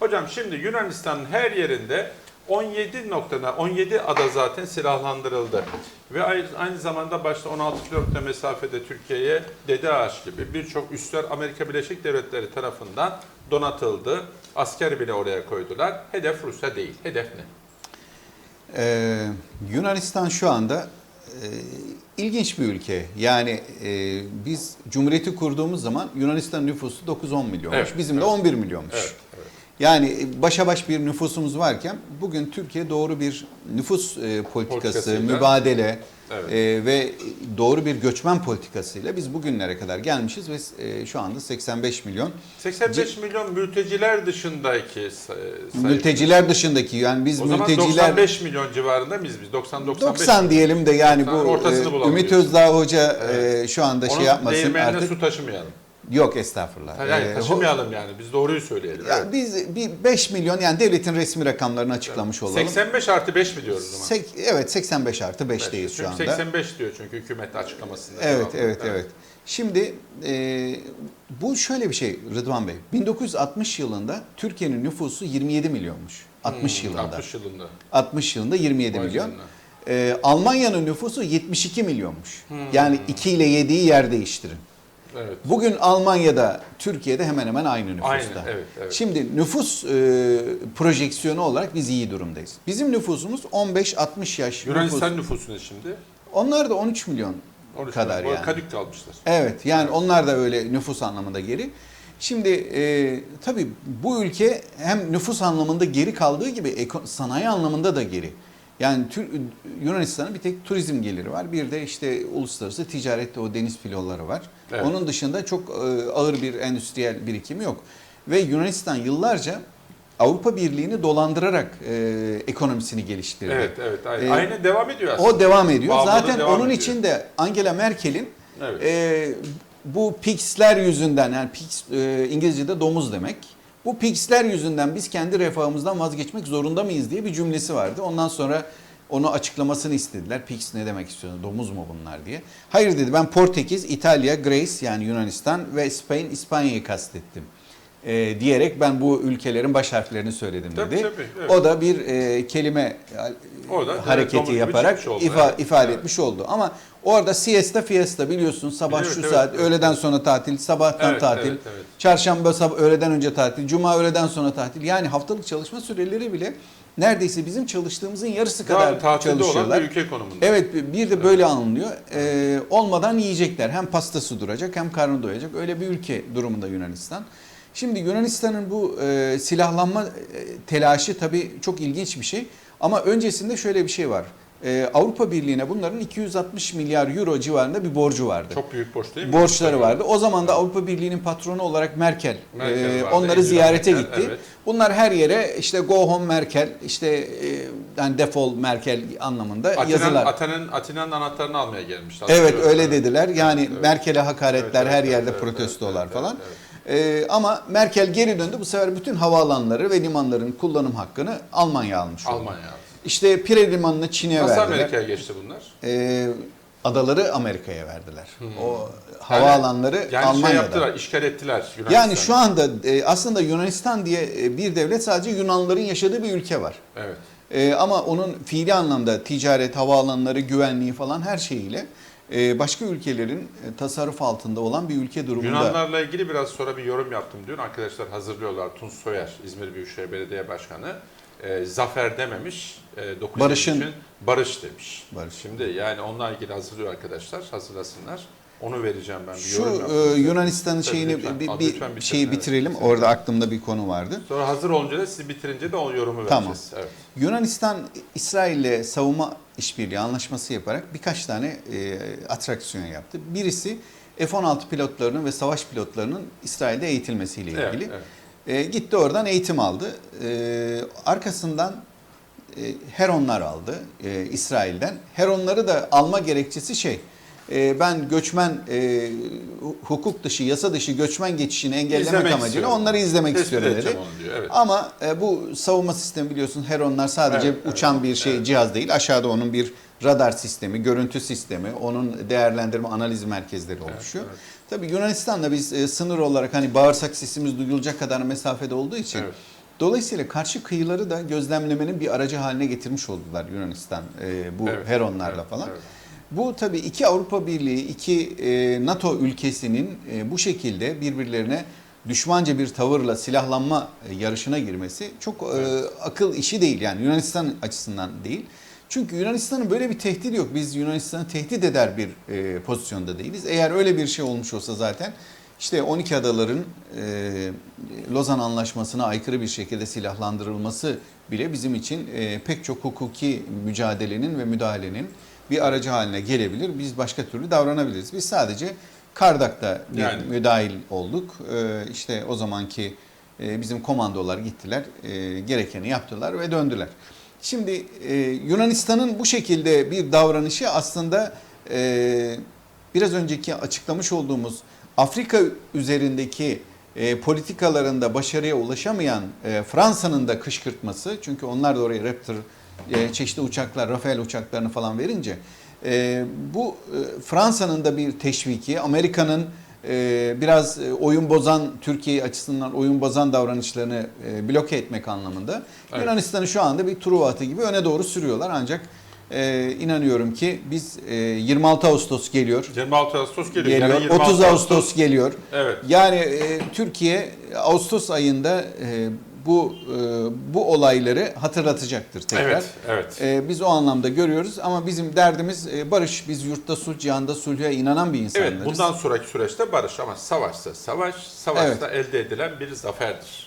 Hocam şimdi Yunanistan'ın her yerinde 17 noktada 17 ada zaten silahlandırıldı. Ve ay- aynı zamanda başta 16 kilometre mesafede Türkiye'ye Dede Ağaç gibi birçok üsler Amerika Birleşik Devletleri tarafından donatıldı. Asker bile oraya koydular. Hedef Rusya değil. Hedef ne? Ee, Yunanistan şu anda e, ilginç bir ülke. Yani e, biz Cumhuriyeti kurduğumuz zaman Yunanistan nüfusu 9-10 milyonmuş. Evet, Bizim de evet. 11 milyonmuş. Evet. Yani e, başa baş bir nüfusumuz varken bugün Türkiye doğru bir nüfus e, politikası, mübadele Evet. e, ve doğru bir göçmen politikasıyla biz bugünlere kadar gelmişiz ve e, şu anda 85 milyon 85 milyon mülteciler dışındaki say- sayı. mülteciler dışındaki yani biz O zaman mülteciler 95 milyon civarında mıyız biz? 90-95 90 diyelim de yani bu 90, e, Ümit. Özdağ Hoca e, Evet. şu anda Onun şey yapmasın değirmenine artık. su taşımayalım. Yok estağfurullah. Yani E, ho- taşımayalım yani. Biz doğruyu söyleyelim. ya Evet. biz bir 5 milyon yani devletin resmi rakamlarını açıklamış olalım. 85 artı 5 mi diyoruz o zaman? Sek- evet 85 artı 5'teyiz şu Çünkü anda. 85 diyor çünkü hükümet açıklamasında. Evet, devamlı. evet, evet. Şimdi e, bu şöyle bir şey Rıdvan Bey. 1960 yılında Türkiye'nin nüfusu 27 milyonmuş. 60 Hmm, yılında. 60 yılında. 60 yılında 27 Vay milyon. canına. E, Almanya'nın nüfusu 72 milyonmuş. Hmm. Yani 2 ile 7'yi yer değiştirin. Evet. Bugün Almanya'da, Türkiye'de hemen hemen aynı nüfusta. Aynı, evet, evet. Şimdi nüfus e, projeksiyonu olarak biz iyi durumdayız. Bizim nüfusumuz 15-60 yaş Yunanistan nüfus. nüfusu ne şimdi? Onlar da 13 milyon 13 kadar milyon. yani. Kadük kalmışlar. Evet yani onlar da öyle nüfus anlamında geri. Şimdi e, tabii bu ülke hem nüfus anlamında geri kaldığı gibi sanayi anlamında da geri. Yani Yunanistan'ın bir tek turizm geliri var. Bir de işte uluslararası ticarette o deniz filoları var. Evet. Onun dışında çok e, ağır bir endüstriyel birikimi yok. Ve Yunanistan yıllarca Avrupa Birliği'ni dolandırarak e, ekonomisini geliştirdi. Evet, evet. Aynı, Ee, aynı devam ediyor aslında. O devam ediyor. Bağımlılığı Zaten devam onun ediyor. için de Angela Merkel'in Evet. e, bu pigsler yüzünden yani pigs e, İngilizce'de domuz demek. Bu pigsler yüzünden biz kendi refahımızdan vazgeçmek zorunda mıyız diye bir cümlesi vardı. Ondan sonra onu açıklamasını istediler. Pigs ne demek istiyorsun? Domuz mu bunlar diye. Hayır dedi ben Portekiz, İtalya, Greece yani Yunanistan ve Spain, İspanya'yı kastettim. E, diyerek ben bu ülkelerin baş harflerini söyledim Tabii, dedi. tabii, evet. O da bir e, kelime O da, evet, domuz hareketi gibi yaparak oldu, ifa, evet. ifade Evet. etmiş oldu. Ama orada siesta fiesta biliyorsun sabah Evet, şu evet, saat evet. öğleden sonra tatil, sabahtan Evet, tatil, evet, evet. çarşamba sabah öğleden önce tatil, cuma öğleden sonra tatil. Yani haftalık çalışma süreleri bile neredeyse bizim çalıştığımızın yarısı Daha kadar tatilde olan çalışıyorlar. bir ülke konumunda. Evet bir de böyle anlıyor. Ee, olmadan yiyecekler. Hem pastası duracak hem karnı doyacak. Öyle bir ülke durumunda Yunanistan. Şimdi Yunanistan'ın bu e, silahlanma e, telaşı tabii çok ilginç bir şey. Ama öncesinde şöyle bir şey var. E, Avrupa Birliği'ne bunların 260 milyar euro civarında bir borcu vardı. Çok büyük borç değil mi? Borçları vardı. O zaman da Avrupa Birliği'nin patronu olarak Merkel, Merkel e, vardı, onları ziyarete Merkel, gitti. evet. Bunlar her yere işte go home Merkel, işte e, yani defol Merkel anlamında Atina'nın, yazılar. Atina'nın, Atina'nın anahtarını almaya gelmişler. Evet öyle dediler. Yani Evet. Merkel'e hakaretler, Evet, her evet, yerde evet, protestolar evet, falan. evet, Ee, ama Merkel geri döndü. Bu sefer bütün havaalanları ve limanların kullanım hakkını Almanya almış oldu. Almanya. İşte Pire Limanı'nı Çin'e Nasıl verdiler. Amerika'ya geçti bunlar? Ee, adaları Amerika'ya verdiler. O Yani- havaalanları Yani şey Almanya'da. yaptılar, işgal ettiler Yunanistan'ı. yani şu anda e, aslında Yunanistan diye e, bir devlet sadece Yunanlıların yaşadığı bir ülke var. Evet. Ee, ama onun fiili anlamda ticaret, havaalanları, güvenliği falan her şeyiyle e, başka ülkelerin e, tasarruf altında olan bir ülke durumunda. Yunanlarla ilgili biraz sonra bir yorum yaptım diyor. Arkadaşlar hazırlıyorlar. Tunç Soyer, İzmir Büyükşehir Belediye Başkanı. e, zafer dememiş, e, 9 Barış'ın- barış demiş. Barış. Şimdi yani onunla ilgili hazırlıyor arkadaşlar. Hazırlasınlar. Onu vereceğim ben. Bir Şu yorum e. Yunanistan'ın şeyini lütfen. bir, Abi, bir lütfen bitirin, şeyi evet. bitirelim. Bitirin. Orada aklımda bir konu vardı. Sonra hazır olunca da siz bitirince de o yorumu Tamam. vereceğiz. Evet. Yunanistan İsrail'le savunma işbirliği anlaşması yaparak birkaç tane e, atraksiyon yaptı. Birisi F-16 pilotlarının ve savaş pilotlarının İsrail'de eğitilmesiyle Evet, ilgili. evet. E, gitti oradan eğitim aldı. E, arkasından e, Heronlar aldı e, İsrail'den. Heronları da alma gerekçesi şey. E, ben göçmen e, hukuk dışı, yasa dışı göçmen geçişini engellemek İzlemek amacıyla istiyorum. onları izlemek Tespit istiyorum dedi. edeceğim onu diyor, evet. Ama e, bu savunma sistemi biliyorsun Heronlar sadece Evet, evet, uçan bir şey evet. cihaz değil. Aşağıda onun bir radar sistemi, görüntü sistemi, onun değerlendirme analiz merkezleri oluşuyor. evet. Tabii Yunanistan'la biz e, sınır olarak hani bağırsak sesimiz duyulacak kadar mesafede olduğu için Evet. Dolayısıyla karşı kıyıları da gözlemlemenin bir aracı haline getirmiş oldular Yunanistan e, bu Evet, Heronlarla evet, falan. evet. Bu tabii iki Avrupa Birliği, iki e, NATO ülkesinin e, bu şekilde birbirlerine düşmanca bir tavırla silahlanma e, yarışına girmesi çok Evet. akıl işi değil yani Yunanistan açısından değil. Çünkü Yunanistan'ın böyle bir tehdidi yok. Biz Yunanistan'ı tehdit eder bir pozisyonda değiliz. Eğer öyle bir şey olmuş olsa zaten işte 12 adaların e, Lozan Anlaşması'na aykırı bir şekilde silahlandırılması bile bizim için e, pek çok hukuki mücadelenin ve müdahalenin bir aracı haline gelebilir. Biz başka türlü davranabiliriz. Biz sadece Kardak'ta Yani. müdahil olduk. E, işte o zamanki e, bizim komandolar gittiler, e, gerekeni yaptılar ve döndüler. Şimdi e, Yunanistan'ın bu şekilde bir davranışı aslında e, biraz önceki açıklamış olduğumuz Afrika üzerindeki e, politikalarında başarıya ulaşamayan e, Fransa'nın da kışkırtması çünkü onlar da oraya Raptor e, çeşitli uçaklar, Rafael uçaklarını falan verince e, bu e, Fransa'nın da bir teşviki, Amerika'nın e, biraz oyun bozan Türkiye açısından oyun bozan davranışlarını e, bloke etmek anlamında Evet. Yunanistan'ı şu anda bir Truva atı gibi öne doğru sürüyorlar ancak e, inanıyorum ki biz e, 26 Ağustos geliyor. 26 Ağustos geliyor. Geliyor. Yani 26 30 Ağustos geliyor. Evet. Yani e, Türkiye Ağustos ayında e, bu e, bu olayları hatırlatacaktır tekrar. Evet, evet. E, biz o anlamda görüyoruz ama bizim derdimiz e, barış. Biz yurtta sulh, cihanda sulha inanan bir insanlarız. Evet, bundan sonraki süreçte barış ama savaşsa savaş, savaşta elde edilen bir zaferdir.